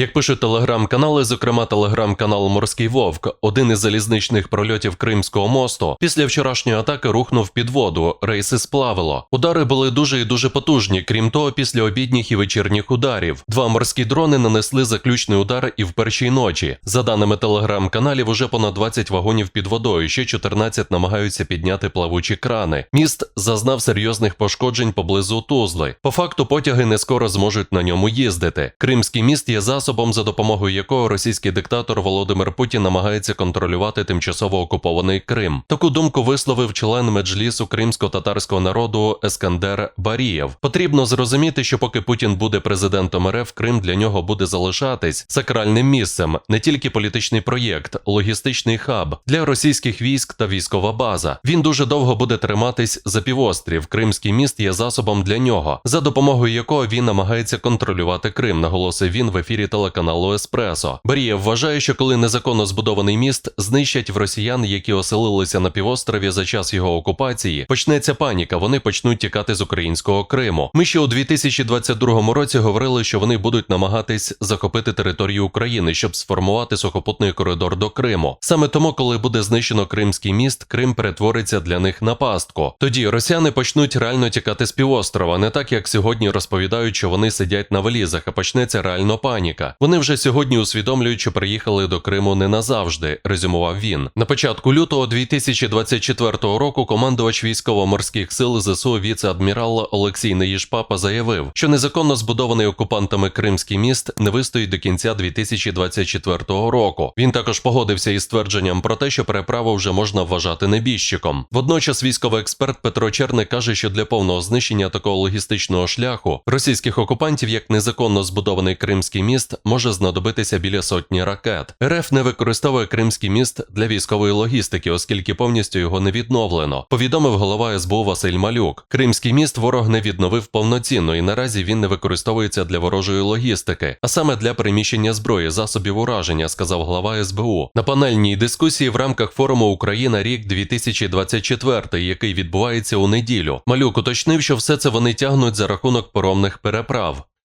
Як пишуть телеграм-канали, зокрема телеграм-канал Морський Вовк, один із залізничних прольотів Кримського мосту, після вчорашньої атаки рухнув під воду, рейси сплавило. Удари були дуже і дуже потужні. Крім того, після обідніх і вечірніх ударів. Два морські дрони нанесли заключний удар і в першій ночі. За даними телеграм-каналів, уже понад 20 вагонів під водою, ще 14 намагаються підняти плавучі крани. Міст зазнав серйозних пошкоджень поблизу Тузли. По факту потяги не скоро зможуть на ньому їздити. Кримський міст є засобом, за допомогою якого російський диктатор Володимир Путін намагається контролювати тимчасово окупований Крим. Таку думку висловив член меджлісу кримсько-татарського народу Ескандер Барієв. Потрібно зрозуміти, що поки Путін буде президентом РФ, Крим для нього буде залишатись сакральним місцем, не тільки політичний проєкт, логістичний хаб для російських військ та військова база. Він дуже довго буде триматись за півострів. Кримський міст є засобом для нього, за допомогою якого він намагається контролювати Крим, наголосив він в ефірі телеканалу Еспресо. Барієв вважає, що коли незаконно збудований міст знищать в росіян, які оселилися на півострові за час його окупації, почнеться паніка. Вони почнуть тікати з українського Криму. Ми ще у 2022 році говорили, що вони будуть намагатись захопити територію України, щоб сформувати сухопутний коридор до Криму. Саме тому, коли буде знищено Кримський міст, Крим перетвориться для них на пастку. Тоді росіяни почнуть реально тікати з півострова, не так як сьогодні розповідають, що вони сидять на валізах, а почнеться реально паніка. Вони вже сьогодні усвідомлюють, що приїхали до Криму не назавжди, резюмував він. На початку лютого 2024 року командувач військово-морських сил ЗСУ віце-адмірал Олексій Неїшпапа заявив, що незаконно збудований окупантами Кримський міст не вистоїть до кінця 2024 року. Він також погодився із твердженням про те, що переправу вже можна вважати небіжчиком. Водночас військовий експерт Петро Черник каже, що для повного знищення такого логістичного шляху російських окупантів, як незаконно збудований Кримський міст, може знадобитися біля сотні ракет. РФ не використовує Кримський міст для військової логістики, оскільки повністю його не відновлено. Повідомив голова СБУ Василь Малюк. Кримський міст ворог не відновив повноцінно, і наразі він не використовується для ворожої логістики, а саме для переміщення зброї, засобів ураження, сказав глава СБУ. На панельній дискусії в рамках форуму Україна рік 2024, який відбувається у неділю. Малюк уточнив, що все це вони тягнуть за рахунок поромних переправ.